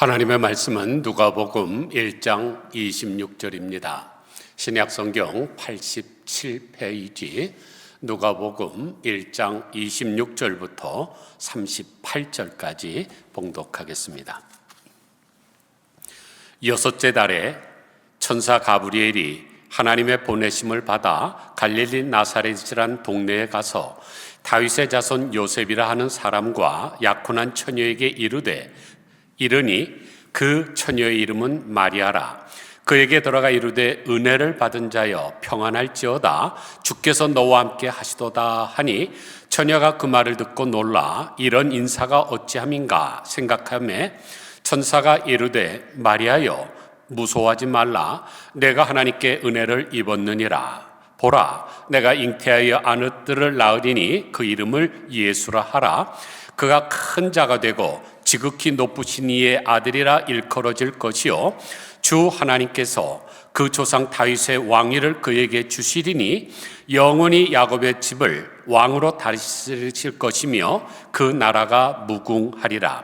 하나님의 말씀은 누가복음 1장 26절입니다. 신약 성경 87페이지 누가복음 1장 26절부터 38절까지 봉독하겠습니다. 여섯째 달에 천사 가브리엘이 하나님의 보내심을 받아 갈릴리 나사렛이란 동네에 가서 다윗의 자손 요셉이라 하는 사람과 약혼한 처녀에게 이르되 이르니 그 처녀의 이름은 마리아라. 그에게 들어가 이르되 은혜를 받은 자여 평안할지어다. 주께서 너와 함께 하시도다 하니 처녀가 그 말을 듣고 놀라 이런 인사가 어찌함인가 생각하며 천사가 이르되 마리아여 무소하지 말라. 내가 하나님께 은혜를 입었느니라. 보라 내가 잉태하여 아느들을 낳으리니 그 이름을 예수라 하라. 그가 큰 자가 되고 지극히 높으신 이의 아들이라 일컬어질 것이요. 주 하나님께서 그 조상 다윗의 왕위를 그에게 주시리니 영원히 야곱의 집을 왕으로 다스리실 것이며 그 나라가 무궁하리라.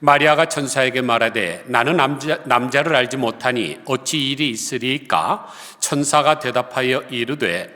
마리아가 천사에게 말하되 나는 남자, 남자를 알지 못하니 어찌 일이 있으리까? 천사가 대답하여 이르되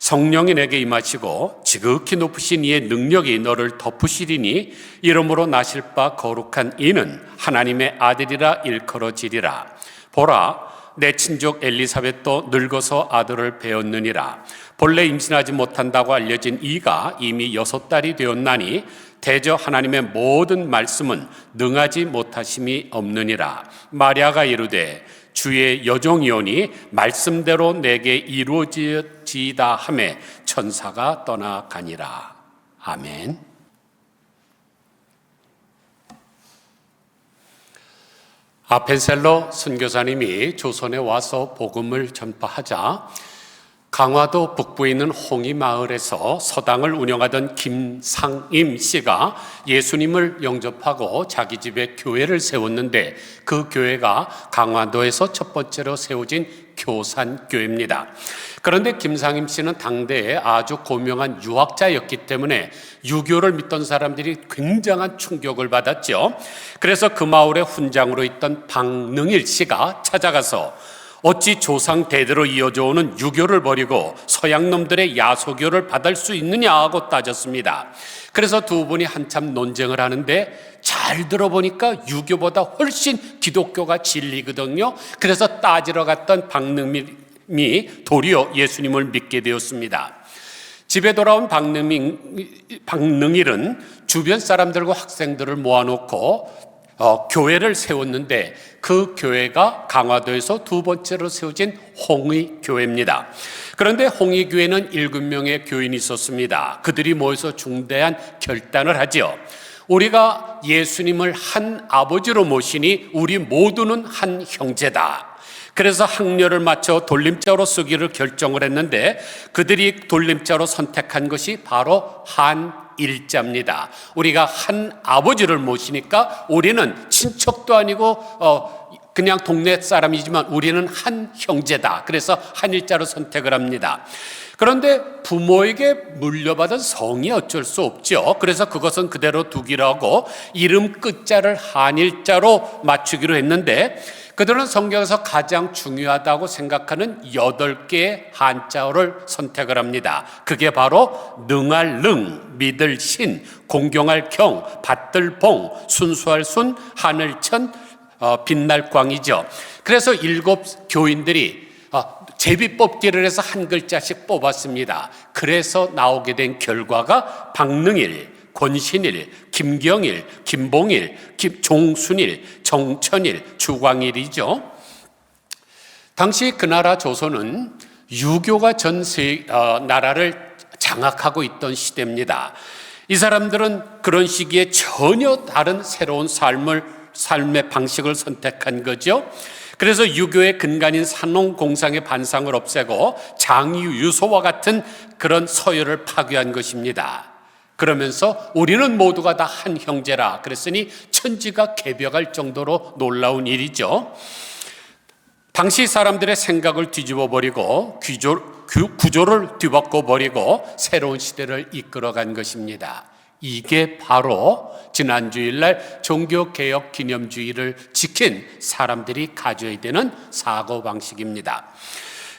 성령이 내게 임하시고 지극히 높으신 이의 능력이 너를 덮으시리니 이름으로 나실 바 거룩한 이는 하나님의 아들이라 일컬어지리라. 보라 내 친족 엘리사벳도 늙어서 아들을 배웠느니라. 본래 임신하지 못한다고 알려진 이가 이미 여섯 달이 되었나니 대저 하나님의 모든 말씀은 능하지 못하심이 없느니라. 마리아가 이르되 주의 여종이오니 말씀대로 내게 이루어지다 함에 천사가 떠나가니라. 아멘. 아펜셀러 선교사님이 조선에 와서 복음을 전파하자 강화도 북부에 있는 홍이 마을에서 서당을 운영하던 김상임 씨가 예수님을 영접하고 자기 집에 교회를 세웠는데 그 교회가 강화도에서 첫 번째로 세워진 교산교회입니다. 그런데 김상임 씨는 당대에 아주 고명한 유학자였기 때문에 유교를 믿던 사람들이 굉장한 충격을 받았죠. 그래서 그 마을의 훈장으로 있던 박능일 씨가 찾아가서 어찌 조상 대대로 이어져 오는 유교를 버리고 서양 놈들의 야소교를 받을 수 있느냐 하고 따졌습니다. 그래서 두 분이 한참 논쟁을 하는데 잘 들어보니까 유교보다 훨씬 기독교가 진리거든요. 그래서 따지러 갔던 박능민이 도리어 예수님을 믿게 되었습니다. 집에 돌아온 박능민, 박능일은 주변 사람들과 학생들을 모아놓고 어, 교회를 세웠는데 그 교회가 강화도에서 두 번째로 세워진 홍의 교회입니다. 그런데 홍의 교회는 일곱 명의 교인이 있었습니다. 그들이 모여서 중대한 결단을 하죠. 우리가 예수님을 한 아버지로 모시니 우리 모두는 한 형제다. 그래서 학렬을 맞춰 돌림자로 쓰기를 결정을 했는데 그들이 돌림자로 선택한 것이 바로 한 일자입니다. 우리가 한 아버지를 모시니까 우리는 친척도 아니고 어 그냥 동네 사람이지만 우리는 한 형제다. 그래서 한 일자로 선택을 합니다. 그런데 부모에게 물려받은 성이 어쩔 수 없죠. 그래서 그것은 그대로 두기로 하고 이름 끝자를 한일자로 맞추기로 했는데 그들은 성경에서 가장 중요하다고 생각하는 여덟 개의 한자어를 선택을 합니다. 그게 바로 능할 능, 믿을 신, 공경할 경, 받들 봉, 순수할 순, 하늘 천, 어, 빛날 광이죠. 그래서 일곱 교인들이 어, 제비 뽑기를 해서 한 글자씩 뽑았습니다. 그래서 나오게 된 결과가 박능일, 권신일, 김경일, 김봉일, 김 종순일, 정천일, 주광일이죠. 당시 그 나라 조선은 유교가 전 세, 어, 나라를 장악하고 있던 시대입니다. 이 사람들은 그런 시기에 전혀 다른 새로운 삶을 삶의 방식을 선택한 거죠. 그래서 유교의 근간인 산농공상의 반상을 없애고 장유 유소와 같은 그런 서열을 파괴한 것입니다. 그러면서 우리는 모두가 다 한 형제라 그랬으니 천지가 개벽할 정도로 놀라운 일이죠. 당시 사람들의 생각을 뒤집어 버리고 구조 를 뒤바꿔 버리고 새로운 시대를 이끌어 간 것입니다. 이게 바로 지난 주일날 종교개혁 기념주의를 지킨 사람들이 가져야 되는 사고방식입니다.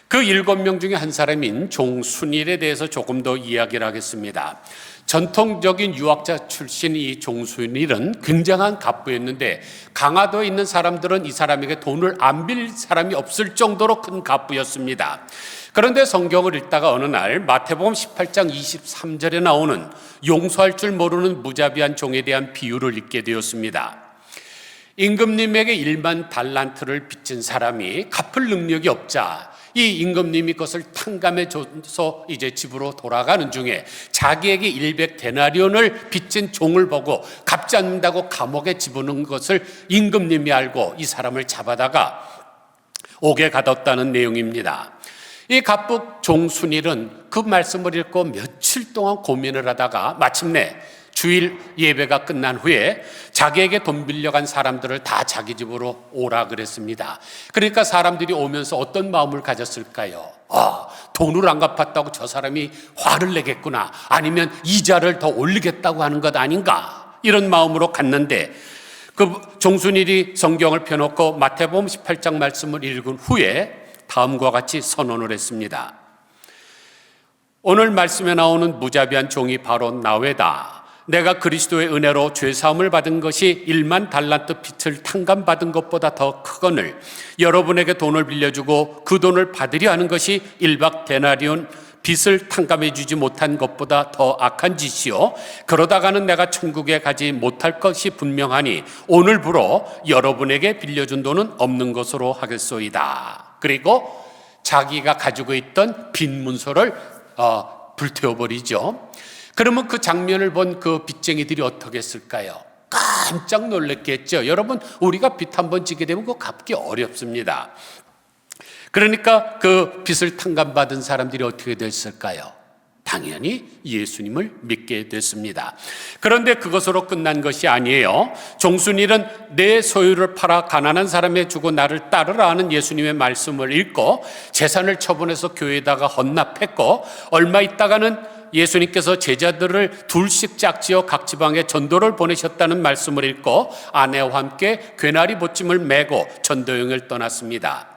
그 일곱 명 중에 한 사람인 종순일에 대해서 조금 더 이야기를 하겠습니다. 전통적인 유학자 출신 이 종순일은 굉장한 갑부였는데 강화도에 있는 사람들은 이 사람에게 돈을 안 빌 사람이 없을 정도로 큰 갑부였습니다. 그런데 성경을 읽다가 어느 날 마태복음 18장 23절에 나오는 용서할 줄 모르는 무자비한 종에 대한 비유를 읽게 되었습니다. 임금님에게 1만 달란트를 빚진 사람이 갚을 능력이 없자 이 임금님이 그것을 탕감해 줘서 이제 집으로 돌아가는 중에 자기에게 100 데나리온을 빚진 종을 보고 갚지 않는다고 감옥에 집어넣은 것을 임금님이 알고 이 사람을 잡아다가 옥에 가뒀다는 내용입니다. 이 갑북 종순일은 그 말씀을 읽고 며칠 동안 고민을 하다가 마침내 주일 예배가 끝난 후에 자기에게 돈 빌려간 사람들을 다 자기 집으로 오라 그랬습니다. 그러니까 사람들이 오면서 어떤 마음을 가졌을까요? 아, 돈을 안 갚았다고 저 사람이 화를 내겠구나. 아니면 이자를 더 올리겠다고 하는 것 아닌가. 이런 마음으로 갔는데 그 종순일이 성경을 펴놓고 마태복음 18장 말씀을 읽은 후에 다음과 같이 선언을 했습니다. 오늘 말씀에 나오는 무자비한 종이 바로 나외다. 내가 그리스도의 은혜로 죄사함을 받은 것이 1만 달란트 빚을 탕감받은 것보다 더 크거늘 여러분에게 돈을 빌려주고 그 돈을 받으려 하는 것이 1박 데나리온 빚을 탕감해 주지 못한 것보다 더 악한 짓이요 그러다가는 내가 천국에 가지 못할 것이 분명하니 오늘부로 여러분에게 빌려준 돈은 없는 것으로 하겠소이다. 그리고 자기가 가지고 있던 빈 문서를 어, 불태워버리죠. 그러면 그 장면을 본 그 빚쟁이들이 어떻게 했을까요? 깜짝 놀랐겠죠. 여러분, 우리가 빚 한 번 지게 되면 그거 갚기 어렵습니다. 그러니까 그 빚을 탕감받은 사람들이 어떻게 됐을까요? 당연히 예수님을 믿게 됐습니다. 그런데 그것으로 끝난 것이 아니에요. 종순일은 내 소유를 팔아 가난한 사람에 주고 나를 따르라 하는 예수님의 말씀을 읽고 재산을 처분해서 교회에다가 헌납했고 얼마 있다가는 예수님께서 제자들을 둘씩 짝지어 각 지방에 전도를 보내셨다는 말씀을 읽고 아내와 함께 괴나리 보침을 메고 전도여행을 떠났습니다.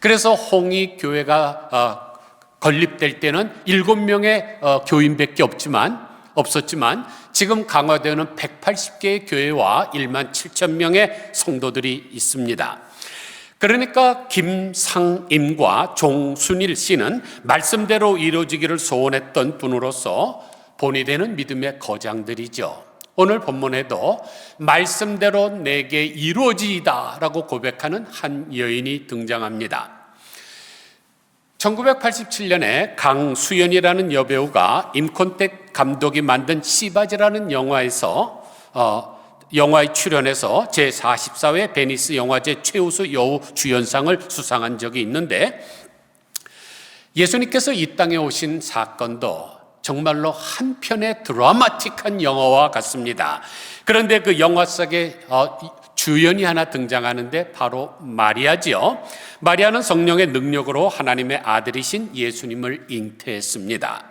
그래서 홍익 교회가 어, 건립될 때는 일곱 명의 어, 교인밖에 없지만 없었지만 지금 강화되는 180개의 교회와 1만 7천 명의 성도들이 있습니다. 그러니까 김상임과 종순일 씨는 말씀대로 이루어지기를 소원했던 분으로서 본이 되는 믿음의 거장들이죠. 오늘 본문에도 말씀대로 내게 이루어지이다라고 고백하는 한 여인이 등장합니다. 1987년에 강수연이라는 여배우가 임콘택 감독이 만든 시바지라는 영화에서 어, 영화에 출연해서 제44회 베니스 영화제 최우수 여우 주연상을 수상한 적이 있는데 예수님께서 이 땅에 오신 사건도 정말로 한편의 드라마틱한 영화와 같습니다. 그런데 그 영화 속에 어, 주연이 하나 등장하는데 바로 마리아지요. 마리아는 성령의 능력으로 하나님의 아들이신 예수님을 잉태했습니다.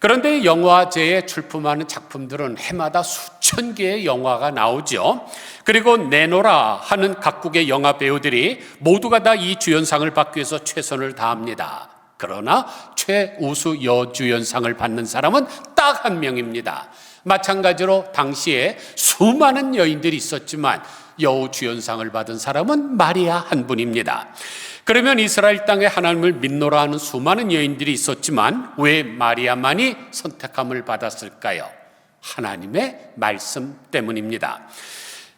그런데 영화제에 출품하는 작품들은 해마다 수천 개의 영화가 나오죠. 그리고 내노라 하는 각국의 영화 배우들이 모두가 다 이 주연상을 받기 위해서 최선을 다합니다. 그러나 최우수 여주연상을 받는 사람은 딱 한 명입니다. 마찬가지로 당시에 수많은 여인들이 있었지만 여우 주연상을 받은 사람은 마리아 한 분입니다. 그러면 이스라엘 땅에 하나님을 믿노라 하는 수많은 여인들이 있었지만 왜 마리아만이 선택함을 받았을까요? 하나님의 말씀 때문입니다.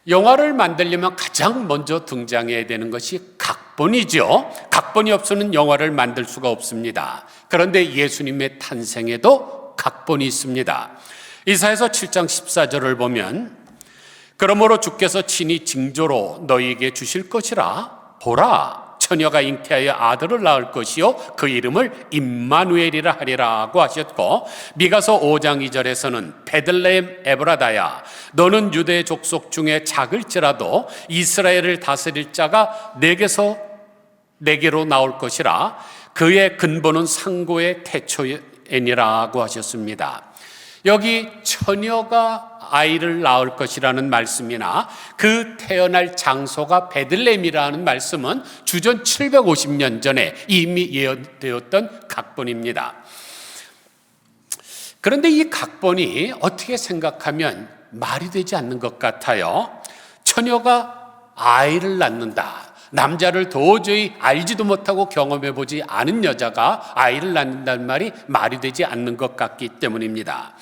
영화를 만들려면 가장 먼저 등장해야 되는 것이 각본이죠. 각본이 없으면 영화를 만들 수가 없습니다. 그런데 예수님의 탄생에도 각본이 있습니다. 이사에서 7장 14절을 보면 그러므로 주께서 친히 징조로 너희에게 주실 것이라 보라 처녀가 잉태하여 아들을 낳을 것이요 그 이름을 임마누엘이라 하리라고 하셨고 미가서 5장 2절에서는 베들레헴 에브라다야 너는 유대 족속 중에 작을지라도 이스라엘을 다스릴 자가 내게서 내게로 나올 것이라 그의 근본은 상고의 태초이니라고 하셨습니다. 여기 처녀가 아이를 낳을 것이라는 말씀이나 그 태어날 장소가 베들레헴이라는 말씀은 주전 750년 전에 이미 예언되었던 각본입니다. 그런데 이 각본이 어떻게 생각하면 말이 되지 않는 것 같아요. 처녀가 아이를 낳는다. 남자를 도저히 알지도 못하고 경험해 보지 않은 여자가 아이를 낳는다는 말이 말이 되지 않는 것 같기 때문입니다.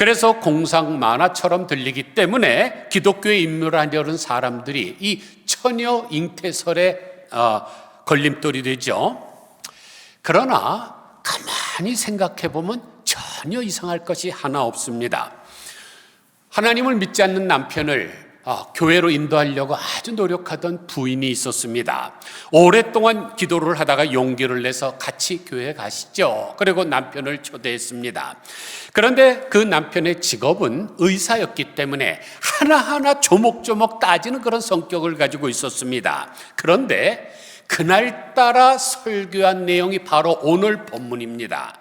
그래서 공상 만화처럼 들리기 때문에 기독교에 입문하려는 사람들이 이 처녀 잉태설에 어, 걸림돌이 되죠. 그러나 가만히 생각해 보면 전혀 이상할 것이 하나 없습니다. 하나님을 믿지 않는 남편을 어, 교회로 인도하려고 아주 노력하던 부인이 있었습니다. 오랫동안 기도를 하다가 용기를 내서 같이 교회 가시죠. 그리고 남편을 초대했습니다. 그런데 그 남편의 직업은 의사였기 때문에 하나하나 조목조목 따지는 그런 성격을 가지고 있었습니다. 그런데 그날따라 설교한 내용이 바로 오늘 본문입니다.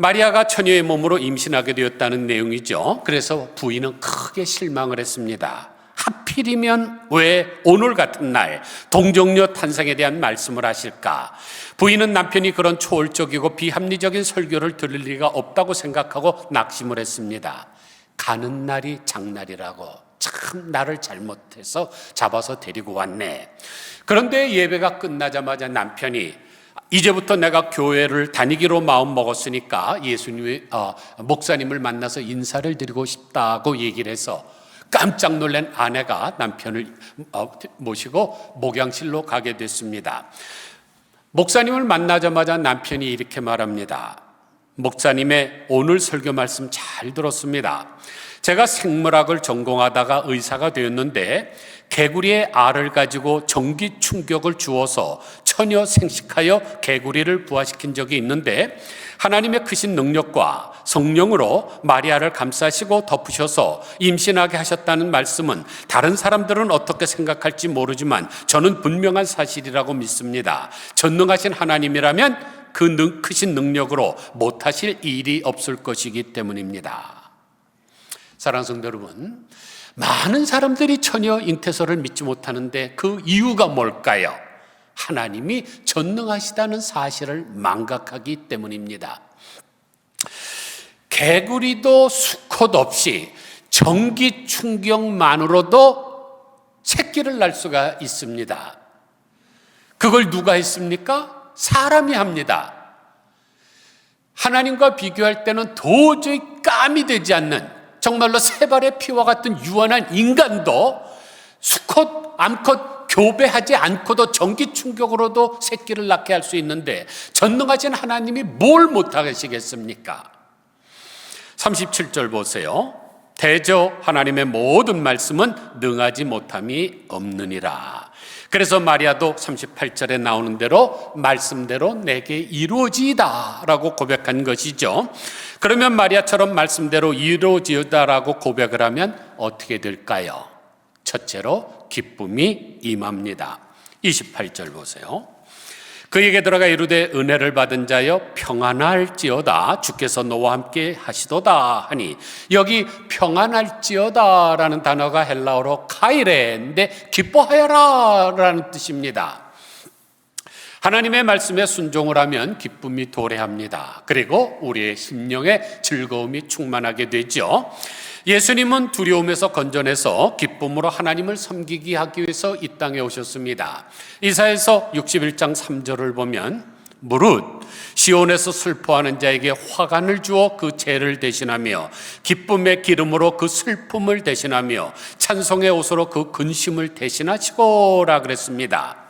마리아가 처녀의 몸으로 임신하게 되었다는 내용이죠. 그래서 부인은 크게 실망을 했습니다. 하필이면 왜 오늘 같은 날 동정녀 탄생에 대한 말씀을 하실까? 부인은 남편이 그런 초월적이고 비합리적인 설교를 들을 리가 없다고 생각하고 낙심을 했습니다. 가는 날이 장날이라고 참 나를 잘못해서 잡아서 데리고 왔네. 그런데 예배가 끝나자마자 남편이 이제부터 내가 교회를 다니기로 마음 먹었으니까 예수님의 어, 목사님을 만나서 인사를 드리고 싶다고 얘기를 해서 깜짝 놀란 아내가 남편을 어, 모시고 목양실로 가게 됐습니다. 목사님을 만나자마자 남편이 이렇게 말합니다. 목사님의 오늘 설교 말씀 잘 들었습니다. 제가 생물학을 전공하다가 의사가 되었는데 개구리의 알을 가지고 전기 충격을 주어서 처녀 생식하여 개구리를 부화시킨 적이 있는데 하나님의 크신 능력과 성령으로 마리아를 감싸시고 덮으셔서 임신하게 하셨다는 말씀은 다른 사람들은 어떻게 생각할지 모르지만 저는 분명한 사실이라고 믿습니다. 전능하신 하나님이라면 그 크신 능력으로 못하실 일이 없을 것이기 때문입니다. 사랑하는 성도 여러분, 많은 사람들이 처녀 잉태설을 믿지 못하는데 그 이유가 뭘까요? 하나님이 전능하시다는 사실을 망각하기 때문입니다. 개구리도 수컷 없이 전기 충격만으로도 새끼를 낳을 수가 있습니다. 그걸 누가 했습니까? 사람이 합니다. 하나님과 비교할 때는 도저히 감이 되지 않는 정말로 세 발의 피와 같은 유한한 인간도 수컷, 암컷 교배하지 않고도 전기 충격으로도 새끼를 낳게 할 수 있는데 전능하신 하나님이 뭘 못하시겠습니까? 37절 보세요. 대저 하나님의 모든 말씀은 능하지 못함이 없느니라. 그래서 마리아도 38절에 나오는 대로 말씀대로 내게 이루어지다라고 고백한 것이죠. 그러면 마리아처럼 말씀대로 이루어지다라고 고백을 하면 어떻게 될까요? 첫째로 기쁨이 임합니다. 28절 보세요. 그에게 들어가 이르되 은혜를 받은 자여 평안할지어다 주께서 너와 함께 하시도다 하니 여기 평안할지어다라는 단어가 헬라어로 카이레인데 기뻐하여라라는 뜻입니다. 하나님의 말씀에 순종을 하면 기쁨이 도래합니다. 그리고 우리의 심령에 즐거움이 충만하게 되죠. 예수님은 두려움에서 건져내서 기쁨으로 하나님을 섬기게 하기 위해서 이 땅에 오셨습니다. 이사에서 61장 3절을 보면 무릇 시온에서 슬퍼하는 자에게 화관을 주어 그 죄를 대신하며 기쁨의 기름으로 그 슬픔을 대신하며 찬송의 옷으로 그 근심을 대신하시고라 그랬습니다.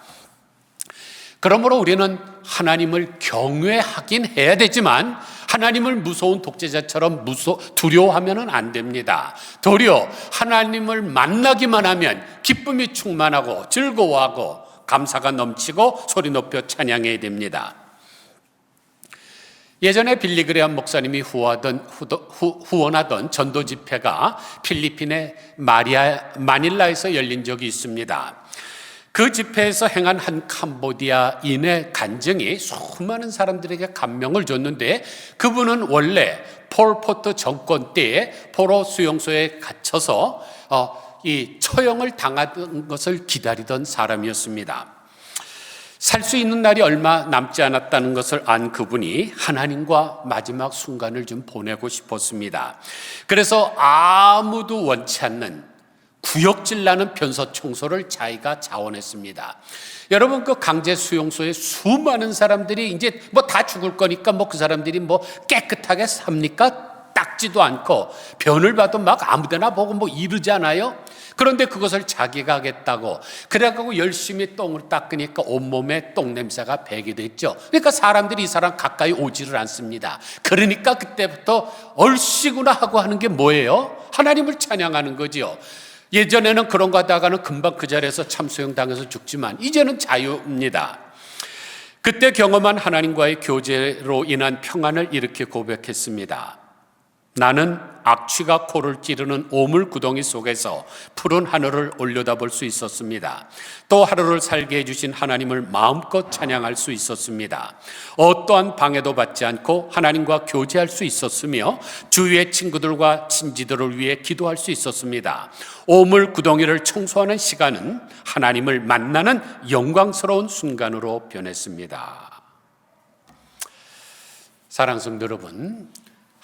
그러므로 우리는 하나님을 경외하긴 해야 되지만 하나님을 무서운 독재자처럼 무서 두려워하면은 안 됩니다. 도리어 하나님을 만나기만 하면 기쁨이 충만하고 즐거워하고 감사가 넘치고 소리 높여 찬양해야 됩니다. 예전에 빌리그레한 목사님이 후하던, 후, 후원하던 전도 집회가 필리핀의 마리아, 마닐라에서 열린 적이 있습니다. 그 집회에서 행한 한 캄보디아인의 간증이 수많은 사람들에게 감명을 줬는데 그분은 원래 폴포트 정권 때에 포로 수용소에 갇혀서 어, 이 처형을 당하던 것을 기다리던 사람이었습니다. 살 수 있는 날이 얼마 남지 않았다는 것을 안 그분이 하나님과 마지막 순간을 좀 보내고 싶었습니다. 그래서 아무도 원치 않는 구역질 나는 변소 청소를 자기가 자원했습니다. 여러분 그 강제 수용소에 수많은 사람들이 이제 뭐 다 죽을 거니까 뭐 그 사람들이 뭐 깨끗하게 삽니까? 닦지도 않고 변을 봐도 막 아무데나 보고 뭐 이러지 않아요? 그런데 그것을 자기가 하겠다고 그래가고 열심히 똥을 닦으니까 온몸에 똥 냄새가 배게 됐죠. 그러니까 사람들이 이 사람 가까이 오지를 않습니다. 그러니까 그때부터 얼씨구나 하고 하는 게 뭐예요? 하나님을 찬양하는 거지요. 예전에는 그런 거 하다가는 금방 그 자리에서 참소형 당해서 죽지만 이제는 자유입니다. 그때 경험한 하나님과의 교제로 인한 평안을 이렇게 고백했습니다. 나는 악취가 코를 찌르는 오물 구덩이 속에서 푸른 하늘을 올려다볼 수 있었습니다. 또 하루를 살게 해주신 하나님을 마음껏 찬양할 수 있었습니다. 어떠한 방해도 받지 않고 하나님과 교제할 수 있었으며 주위의 친구들과 친지들을 위해 기도할 수 있었습니다. 오물 구덩이를 청소하는 시간은 하나님을 만나는 영광스러운 순간으로 변했습니다. 사랑 성도 여러분,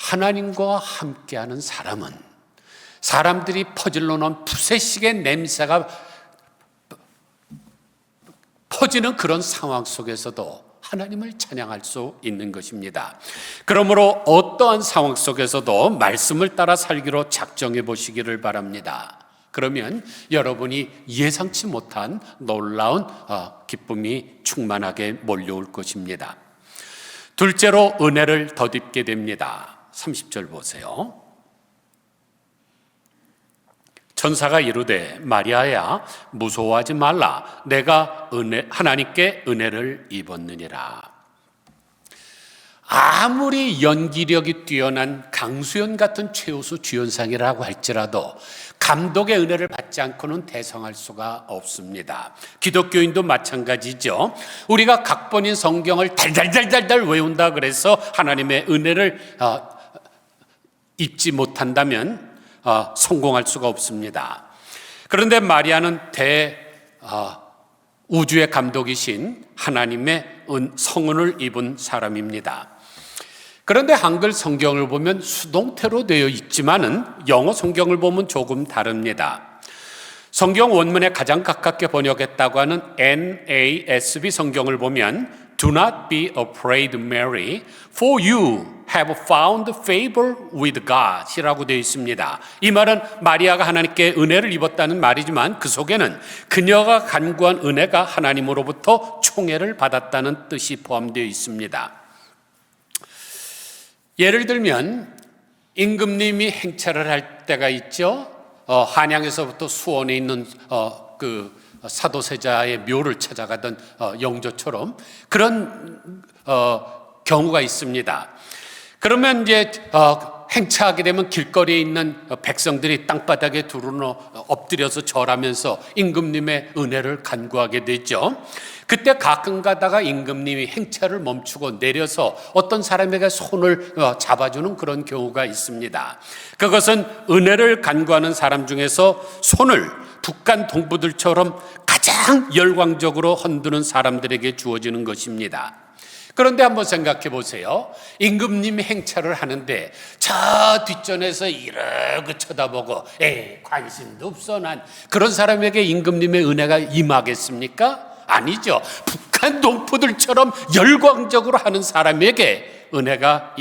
하나님과 함께하는 사람은 사람들이 퍼질러 놓은 푸세식의 냄새가 퍼지는 그런 상황 속에서도 하나님을 찬양할 수 있는 것입니다. 그러므로 어떠한 상황 속에서도 말씀을 따라 살기로 작정해 보시기를 바랍니다. 그러면 여러분이 예상치 못한 놀라운 어, 기쁨이 충만하게 몰려올 것입니다. 둘째로 은혜를 덧입게 됩니다. 30절 보세요. 천사가 이르되 마리아야 무서워하지 말라 내가 은혜 하나님께 은혜를 입었느니라. 아무리 연기력이 뛰어난 강수연 같은 최우수 주연상이라고 할지라도 감독의 은혜를 받지 않고는 대성할 수가 없습니다. 기독교인도 마찬가지죠. 우리가 각본인 성경을 달달달달달 외운다 그래서 하나님의 은혜를 어, 입지 못한다면 어, 성공할 수가 없습니다. 그런데 마리아는 대 어, 우주의 감독이신 하나님의 은, 성은을 입은 사람입니다. 그런데 한글 성경을 보면 수동태로 되어 있지만은 영어 성경을 보면 조금 다릅니다. 성경 원문에 가장 가깝게 번역했다고 하는 NASB 성경을 보면 Do not be afraid, Mary, for you have found favor with God 이라고 되어 있습니다. 이 말은 마리아가 하나님께 은혜를 입었다는 말이지만 그 속에는 그녀가 간구한 은혜가 하나님으로부터 총애를 받았다는 뜻이 포함되어 있습니다. 예를 들면 임금님이 행차를 할 때가 있죠. 어, 한양에서부터 수원에 있는 어, 그 사도세자의 묘를 찾아가던 어, 영조처럼 그런 어, 경우가 있습니다. 그러면 이제 어, 행차하게 되면 길거리에 있는 백성들이 땅바닥에 두루너 엎드려서 절하면서 임금님의 은혜를 간구하게 되죠. 그때 가끔 가다가 임금님이 행차를 멈추고 내려서 어떤 사람에게 손을 잡아주는 그런 경우가 있습니다. 그것은 은혜를 간구하는 사람 중에서 손을 북한 동부들처럼 가장 열광적으로 흔드는 사람들에게 주어지는 것입니다. 그런데 한번 생각해 보세요. 임금님 행차를 하는데 저 뒷전에서 이러고 쳐다보고 에 관심도 없어 난 그런 사람에게 임금님의 은혜가 임하겠습니까? 아니죠. 북한 동포들처럼 열광적으로 하는 사람에게 은혜가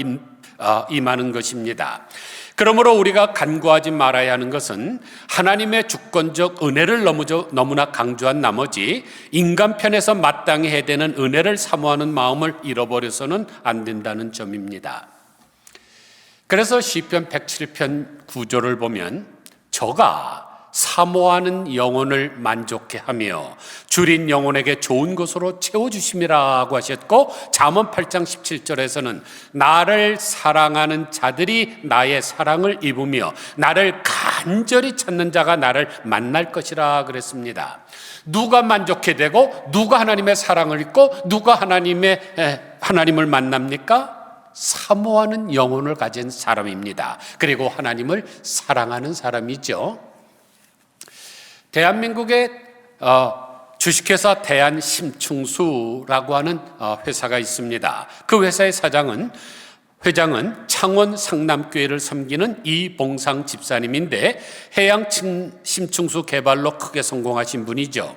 어, 임하는 것입니다. 그러므로 우리가 간구하지 말아야 하는 것은 하나님의 주권적 은혜를 너무나 강조한 나머지 인간 편에서 마땅히 해야 되는 은혜를 사모하는 마음을 잃어버려서는 안 된다는 점입니다. 그래서 시편 107편 9절을 보면 저가 사모하는 영혼을 만족해 하며 줄인 영혼에게 좋은 것으로 채워주심이라고 하셨고 잠언 8장 17절에서는 나를 사랑하는 자들이 나의 사랑을 입으며 나를 간절히 찾는 자가 나를 만날 것이라 그랬습니다. 누가 만족해 되고 누가 하나님의 사랑을 입고 누가 하나님의 하나님을 만납니까? 사모하는 영혼을 가진 사람입니다. 그리고 하나님을 사랑하는 사람이죠. 대한민국의 어, 주식회사 대한심충수라고 하는 어, 회사가 있습니다. 그 회사의 사장은 회장은 창원 상남교회를 섬기는 이봉상 집사님인데 해양 심충수 개발로 크게 성공하신 분이죠.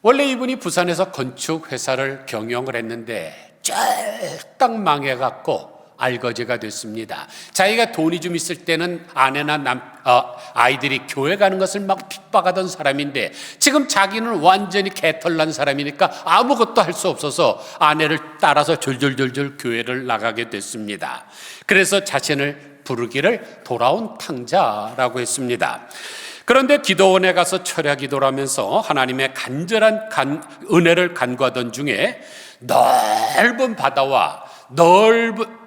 원래 이분이 부산에서 건축 회사를 경영을 했는데 쫄딱 망해갖고 알거지가 됐습니다. 자기가 돈이 좀 있을 때는 아내나 남, 어, 아이들이 교회 가는 것을 막 핍박하던 사람인데 지금 자기는 완전히 개털난 사람이니까 아무것도 할 수 없어서 아내를 따라서 졸졸졸졸 교회를 나가게 됐습니다. 그래서 자신을 부르기를 돌아온 탕자라고 했습니다. 그런데 기도원에 가서 철야 기도를 하면서 하나님의 간절한 간, 은혜를 간구하던 중에 넓은 바다와 넓은 아,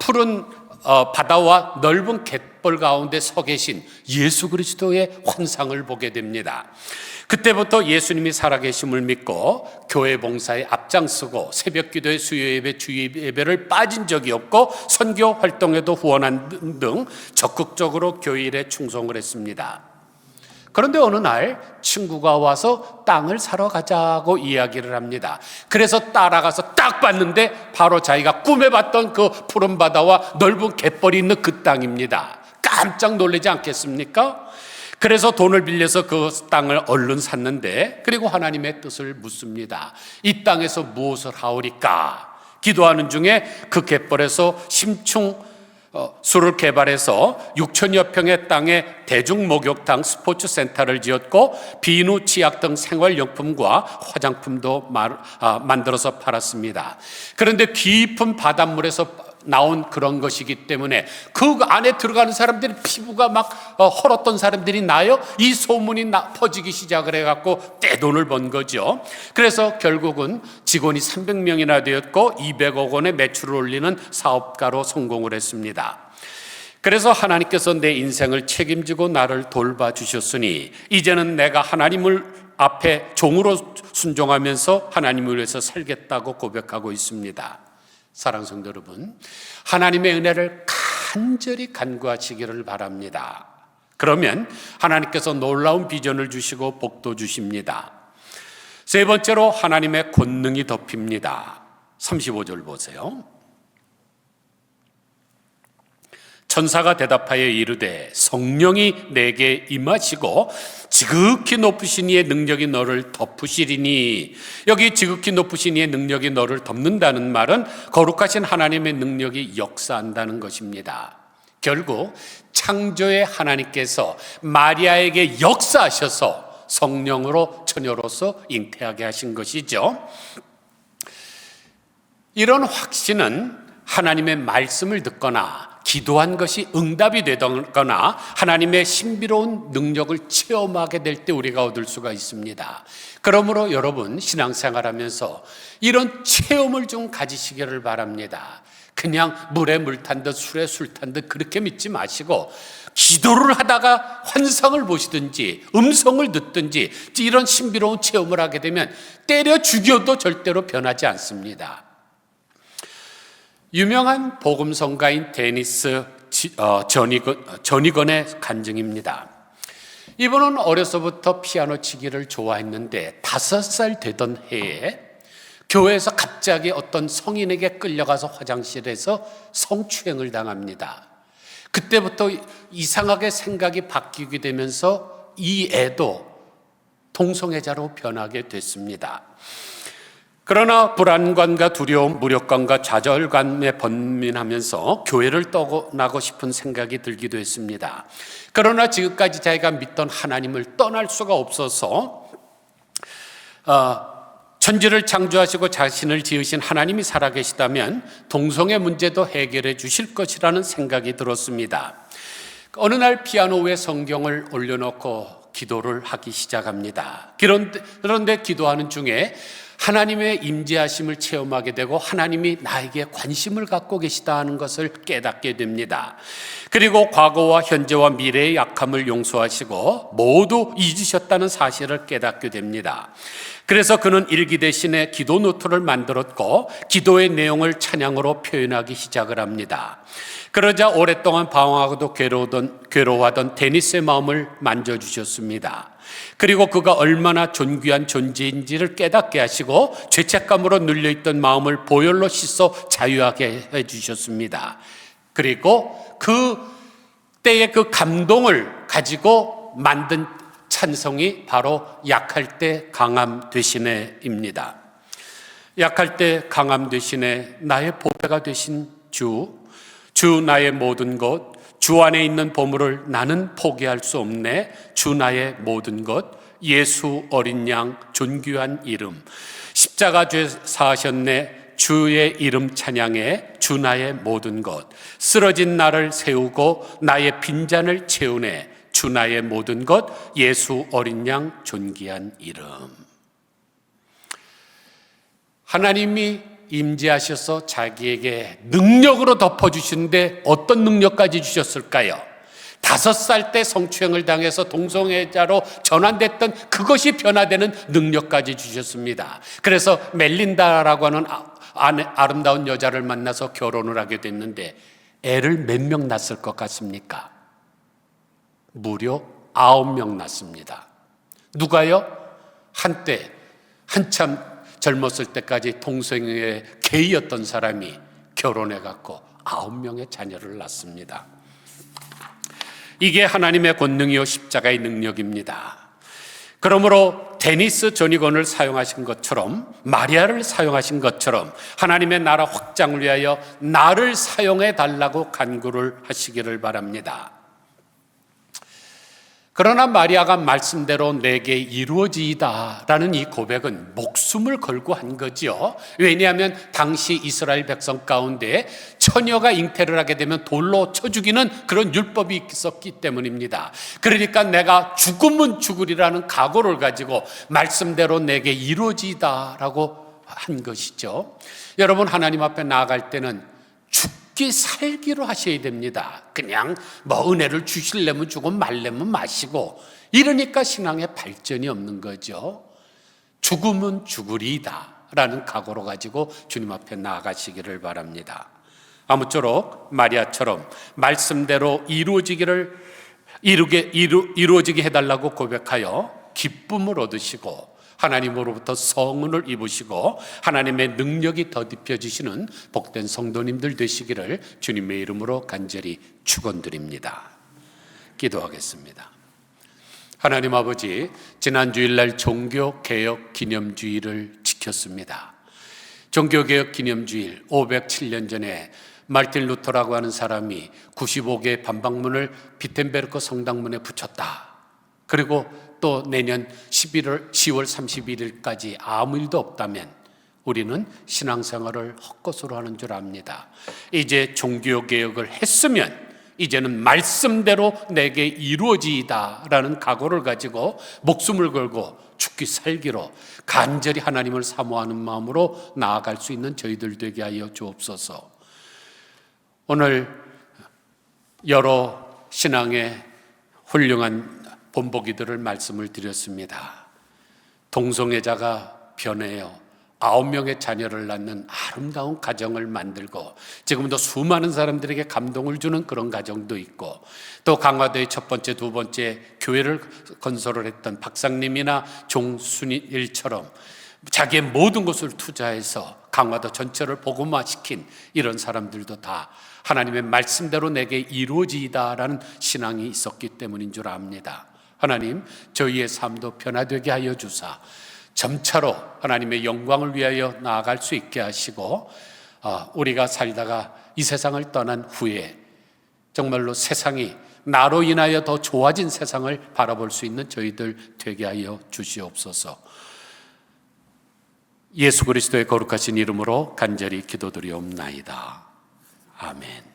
푸른 어, 바다와 넓은 갯벌 가운데 서 계신 예수 그리스도의 환상을 보게 됩니다. 그때부터 예수님이 살아계심을 믿고 교회 봉사에 앞장서고 새벽 기도의 수요 예배, 주의 예배를 빠진 적이 없고 선교 활동에도 후원한 등 적극적으로 교회 일에 충성을 했습니다. 그런데 어느 날 친구가 와서 땅을 사러 가자고 이야기를 합니다. 그래서 따라가서 딱 봤는데 바로 자기가 꿈에 봤던 그 푸른 바다와 넓은 갯벌이 있는 그 땅입니다. 깜짝 놀라지 않겠습니까? 그래서 돈을 빌려서 그 땅을 얼른 샀는데 그리고 하나님의 뜻을 묻습니다. 이 땅에서 무엇을 하오리까? 기도하는 중에 그 갯벌에서 심충 어, 수를 개발해서 6천여 평의 땅에 대중 목욕탕 스포츠 센터를 지었고 비누, 치약 등 생활용품과 화장품도 말, 아, 만들어서 팔았습니다. 그런데 깊은 바닷물에서 나온 그런 것이기 때문에 그 안에 들어가는 사람들이 피부가 막 어, 헐었던 사람들이 나요. 이 소문이 나, 퍼지기 시작을 해갖고 떼돈을 번 거죠. 그래서 결국은 직원이 300명이나 되었고 200억 원의 매출을 올리는 사업가로 성공을 했습니다. 그래서 하나님께서 내 인생을 책임지고 나를 돌봐 주셨으니 이제는 내가 하나님을 앞에 종으로 순종하면서 하나님을 위해서 살겠다고 고백하고 있습니다. 사랑 성도 여러분, 하나님의 은혜를 간절히 간구하시기를 바랍니다. 그러면 하나님께서 놀라운 비전을 주시고 복도 주십니다. 세 번째로 하나님의 권능이 덮입니다. 35절 보세요. 천사가 대답하여 이르되 성령이 내게 임하시고 지극히 높으신 이의 능력이 너를 덮으시리니 여기 지극히 높으신 이의 능력이 너를 덮는다는 말은 거룩하신 하나님의 능력이 역사한다는 것입니다. 결국 창조의 하나님께서 마리아에게 역사하셔서 성령으로 처녀로서 잉태하게 하신 것이죠. 이런 확신은 하나님의 말씀을 듣거나 기도한 것이 응답이 되거나 하나님의 신비로운 능력을 체험하게 될 때 우리가 얻을 수가 있습니다. 그러므로 여러분 신앙생활 하면서 이런 체험을 좀 가지시기를 바랍니다. 그냥 물에 물 탄 듯 술에 술 탄 듯 그렇게 믿지 마시고 기도를 하다가 환상을 보시든지 음성을 듣든지 이런 신비로운 체험을 하게 되면 때려 죽여도 절대로 변하지 않습니다. 유명한 복음성가인 데니스 어, 전이건, 의 간증입니다. 이분은 어려서부터 피아노 치기를 좋아했는데 다섯 살 되던 해에 교회에서 갑자기 어떤 성인에게 끌려가서 화장실에서 성추행을 당합니다. 그때부터 이상하게 생각이 바뀌게 되면서 이 애도 동성애자로 변하게 됐습니다. 그러나 불안감과 두려움, 무력감과 좌절감에 번민하면서 교회를 떠나고 싶은 생각이 들기도 했습니다. 그러나 지금까지 자기가 믿던 하나님을 떠날 수가 없어서 어, 천지를 창조하시고 자신을 지으신 하나님이 살아계시다면 동성애 문제도 해결해 주실 것이라는 생각이 들었습니다. 어느 날 피아노 위에 성경을 올려놓고 기도를 하기 시작합니다. 그런데, 그런데 기도하는 중에 하나님의 임재하심을 체험하게 되고 하나님이 나에게 관심을 갖고 계시다 하는 것을 깨닫게 됩니다. 그리고 과거와 현재와 미래의 약함을 용서하시고 모두 잊으셨다는 사실을 깨닫게 됩니다. 그래서 그는 일기 대신에 기도 노트를 만들었고 기도의 내용을 찬양으로 표현하기 시작을 합니다. 그러자 오랫동안 방황하고도 괴로워하던 데니스의 마음을 만져 주셨습니다. 그리고 그가 얼마나 존귀한 존재인지를 깨닫게 하시고 죄책감으로 눌려있던 마음을 보혈로 씻어 자유하게 해주셨습니다. 그리고 그 때의 그 감동을 가지고 만든 찬성이 바로 약할 때 강함 되시네입니다. 약할 때 강함 되시네 나의 보배가 되신 주, 주 나의 모든 것, 주 안에 있는 보물을 나는 포기할 수 없네. 주 나의 모든 것, 예수 어린 양 존귀한 이름, 십자가 죄 사하셨네. 주의 이름 찬양해 주 나의 모든 것, 쓰러진 나를 세우고 나의 빈잔을 채우네. 주 나의 모든 것, 예수 어린 양 존귀한 이름. 하나님이 임재하셔서 자기에게 능력으로 덮어주시는데 어떤 능력까지 주셨을까요? 다섯 살 때 성추행을 당해서 동성애자로 전환됐던 그것이 변화되는 능력까지 주셨습니다. 그래서 멜린다라고 하는 아름다운 여자를 만나서 결혼을 하게 됐는데 애를 몇 명 낳았을 것 같습니까? 무려 아홉 명 낳습니다. 누가요? 한때 한참 젊었을 때까지 동성애 게이였던 사람이 결혼해 갖고 아홉 명의 자녀를 낳습니다. 이게 하나님의 권능이요 십자가의 능력입니다. 그러므로 데니스 전이건을 사용하신 것처럼 마리아를 사용하신 것처럼 하나님의 나라 확장을 위하여 나를 사용해 달라고 간구를 하시기를 바랍니다. 그러나 마리아가 말씀대로 내게 이루어지이다라는 이 고백은 목숨을 걸고 한 거지요. 왜냐하면 당시 이스라엘 백성 가운데 처녀가 잉태를 하게 되면 돌로 쳐 죽이는 그런 율법이 있었기 때문입니다. 그러니까 내가 죽으면 죽으리라는 각오를 가지고 말씀대로 내게 이루어지다라고 한 것이죠. 여러분 하나님 앞에 나아갈 때는 죽 죽기 살기로 하셔야 됩니다. 그냥 뭐 은혜를 주실려면 주고 말려면 마시고 이러니까 신앙의 발전이 없는 거죠. 죽으면 죽으리다 라는 각오로 가지고 주님 앞에 나아가시기를 바랍니다. 아무쪼록 마리아처럼 말씀대로 이루어지기를 이루게 이루, 이루어지게 해달라고 고백하여 기쁨을 얻으시고 하나님으로부터 성은을 입으시고 하나님의 능력이 더딥혀지시는 복된 성도님들 되시기를 주님의 이름으로 간절히 축원드립니다. 기도하겠습니다. 하나님 아버지, 지난 주일날 종교 개혁 기념주의를 지켰습니다. 종교 개혁 기념주일 507년 전에 말틴 루터라고 하는 사람이 95개의 반박문을 비텐베르크 성당문에 붙였다. 그리고 또 내년 11월 10월 31일까지 아무 일도 없다면 우리는 신앙생활을 헛것으로 하는 줄 압니다. 이제 종교 개혁을 했으면 이제는 말씀대로 내게 이루어지이다라는 각오를 가지고 목숨을 걸고 죽기 살기로 간절히 하나님을 사모하는 마음으로 나아갈 수 있는 저희들 되게 하여 주옵소서. 오늘 여러 신앙의 훌륭한 본보기들을 말씀을 드렸습니다. 동성애자가 변해요. 아홉 명의 자녀를 낳는 아름다운 가정을 만들고 지금도 수많은 사람들에게 감동을 주는 그런 가정도 있고 또 강화도의 첫 번째, 두 번째 교회를 건설을 했던 박상님이나 종순일처럼 자기의 모든 것을 투자해서 강화도 전체를 복음화시킨 이런 사람들도 다 하나님의 말씀대로 내게 이루어지이다라는 신앙이 있었기 때문인 줄 압니다. 하나님 저희의 삶도 변화되게 하여 주사 점차로 하나님의 영광을 위하여 나아갈 수 있게 하시고 아, 우리가 살다가 이 세상을 떠난 후에 정말로 세상이 나로 인하여 더 좋아진 세상을 바라볼 수 있는 저희들 되게 하여 주시옵소서. 예수 그리스도의 거룩하신 이름으로 간절히 기도드리옵나이다. 아멘.